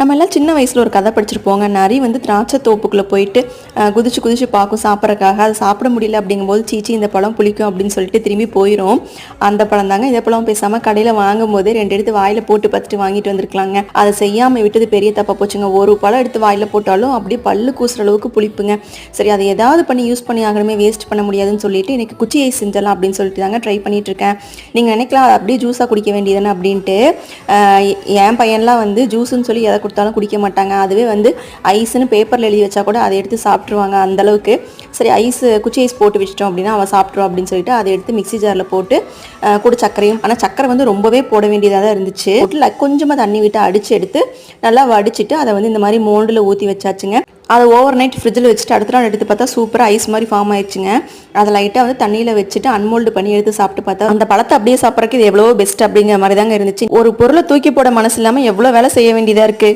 நம்ம எல்லாம் சின்ன வயசில் ஒரு கதை படிச்சிருப்போங்க. நரி வந்து திராட்சை தோப்புக்குள்ளே போயிட்டு குதிச்சு குதிச்சு பார்க்கும் சாப்பிட்றக்காக அதை சாப்பிட முடியல அப்படிங்கும்போது சீச்சி இந்த பழம் புளிக்கும் அப்படின்னு சொல்லிட்டு திரும்பி போயிடும் அந்த பழம் தாங்க. இந்த பழம் பேசாமல் கடையில் வாங்கும் போதே ரெண்டு எடுத்து வாயில் போட்டு பார்த்துட்டு வாங்கிட்டு வந்திருக்கலாங்க. அதை செய்யாமல் விட்டது பெரிய தப்பா போச்சுங்க. ஒரு பழம் எடுத்து வாயில் போட்டாலும் அப்படியே பல்லு கூசுற அளவுக்கு புளிப்புங்க. சரி அதை ஏதாவது பண்ணி யூஸ் பண்ணி ஆகணுமே வேஸ்ட் பண்ண முடியாதுன்னு சொல்லிட்டு எனக்கு குச்சியை செஞ்சலாம் அப்படின்னு சொல்லிட்டு தாங்க ட்ரை பண்ணிட்டு இருக்கேன். நீங்கள் நினைக்கலாம் அதை அப்படியே ஜூஸாக குடிக்க வேண்டியதுன்னு அப்படின்ட்டு. என் பையன்லாம் வந்து ஜூஸ்ன்னு சொல்லி எதை கொடுத்தாலும் குடிக்க மாட்டாங்க. அதுவே வந்து ஐஸ்னு பேப்பரில் எழுதி வச்சா கூட அதை எடுத்து சாப்பிட்ருவாங்க அந்தளவுக்கு சரி ஐஸ் குச்சி ஐஸ் போட்டு வச்சிட்டோம் அப்படின்னா அவன் சாப்பிட்ருவோம் அப்படின்னு சொல்லிட்டு அதை எடுத்து மிக்ஸி ஜாரில் போட்டு கூட சர்க்கரையும் ஆனால் சர்க்கரை வந்து ரொம்பவே போட வேண்டியதாக தான் இருந்துச்சு. போட்டு கொஞ்சமாக தண்ணி விட்டு அடித்து எடுத்து நல்லா வடிச்சிட்டு அதை வந்து இந்த மாதிரி மோண்டில் ஊற்றி வச்சாச்சுங்க. அதை ஓவர் நைட் ஃப்ரிட்ஜில் வச்சுட்டு அடுத்த நாள் எடுத்து பார்த்தா சூப்பராக ஐஸ் மாதிரி ஃபார்ம் ஆயிடுச்சுங்க. அதை லைட்டாக வந்து தண்ணியில் வச்சுட்டு அன்மோல்டு பண்ணி எடுத்து சாப்பிட்டு பார்த்தா அந்த பழத்தை அப்படியே சாப்பிட்றதுக்கு இது எவ்வளோ பெஸ்ட் அப்படிங்கிற மாதிரி தாங்க இருந்துச்சு. ஒரு பொருளை தூக்கி போட மனசு இல்லாமல் எவ்வளோ வேலை செய்ய வேண்டியதாக இருக்குது